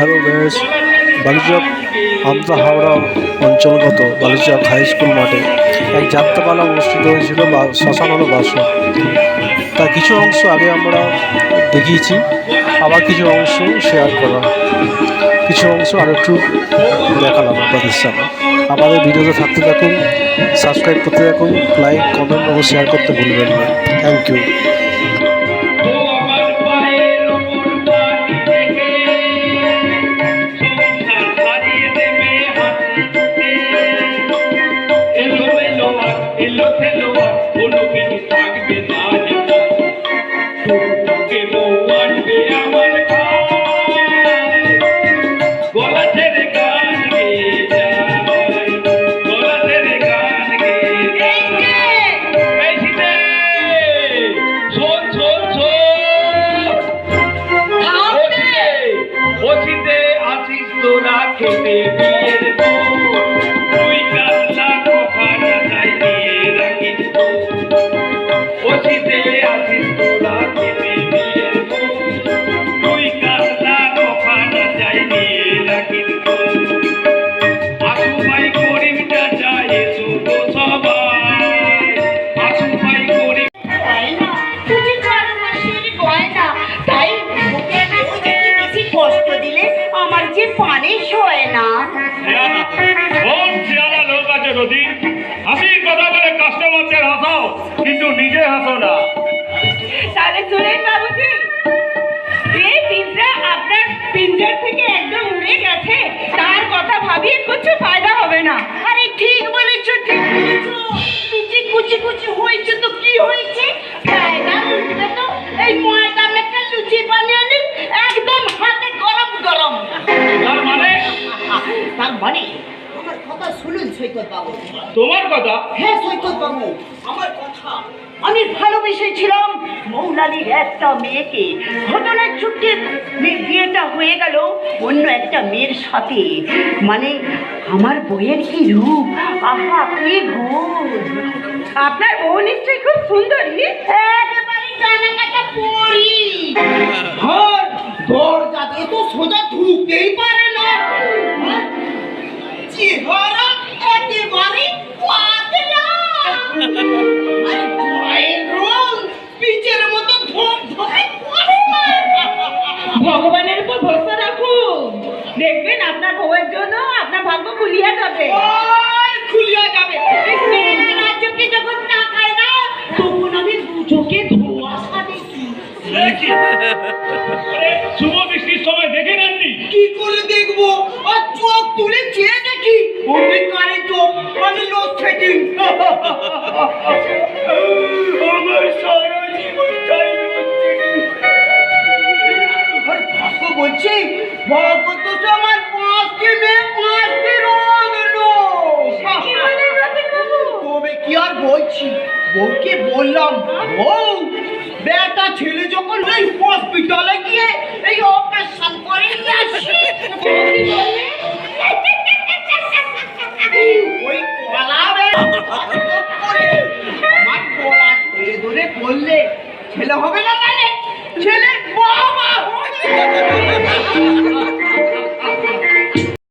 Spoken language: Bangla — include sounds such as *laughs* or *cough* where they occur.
হ্যালো ব্যাস বালিচক আমতা হাওড়া অঞ্চলগত বালিচক হাই স্কুল মাঠে এক যাত্রাপালা অনুষ্ঠিত হয়েছিল বা শ্মশান হলো বাসন। তার কিছু অংশ আগে আমরা দেখিয়েছি, আবার কিছু অংশ শেয়ার করা কিছু অংশ আর একটু দেখালাম আপনাদের সামনে। আমাদের ভিডিওতে থাকতে থাকুন সাবস্ক্রাইব করতে থাকুন লাইক কমেন্ট ও শেয়ার করতে ভুলবেন না। থ্যাংক ইউ যে পানে না লোক আছে রদি হাসির কথা বলে কাস্টমারদের হাসাও কিন্তু নিজে হাসো না। তাহলে শুনেন বাবুজি যে পিঁজরা আপনার পিঞ্জার থেকে একদম উড়ে গেছে তার কথা ভাবিয়ে কিছু ফায়দা হবে না। আরে ঠিক বলেছ ঠিক বলেছ। কুচি কুচি হয়েছে তো কি মানে? আমার কথা শুনুন সৈকত বাবু। তোমার কথা? হ্যাঁ সৈকত বাবু আমার কথা। আমি ভালোবেসেছিলাম মৌলালির একটা মেয়েকে। ঘটনার ছুটে বিয়েটা হয়ে গেল অন্য একটা মেয়ের সাথে। মানে আমার বইয়ের কি রূপ? আহা কি গুণ! আপনার বউ নিশ্চয়ই খুব সুন্দরী। একেবারে জানা কাটা পড়ি হ্যাঁ। দরজা দিয়ে তো সোজা ঢুকতেই হ্যাঁ? চেহারা একেবারে পাতলা। আর গায়ের রং পিচের মতো ধপধপে ভগবানের উপর ভরসা রাখুন। দেখবেন আপনার বউয়ের জন্য আপনার ভাগ্য খুলিয়া যাবে। খুলিয়া যাবে। চোখে যখন তাকায় না তখন আমি দু চোখে ধোঁয়াশা দেখি। শুভ বৃষ্টির কি করে দেখব? আর চোখ তুলে চেয়ে দেখি। অমনি কানে চোখ মানে লোডশেডিং আমার সারা জীবনটাই আর ভাগ্য বলছি ভাগ্য তো আমার পাঁচটি মেয়ে পাঁচটি রোগ তবে কি আর বলছি? বউকে বললাম বউ বেটা ছেলে যখন ওই হসপিটালে গিয়ে এই অপারেশন বললে *laughs* *laughs* ছেলে হবে না মানে? ছেলে বাবা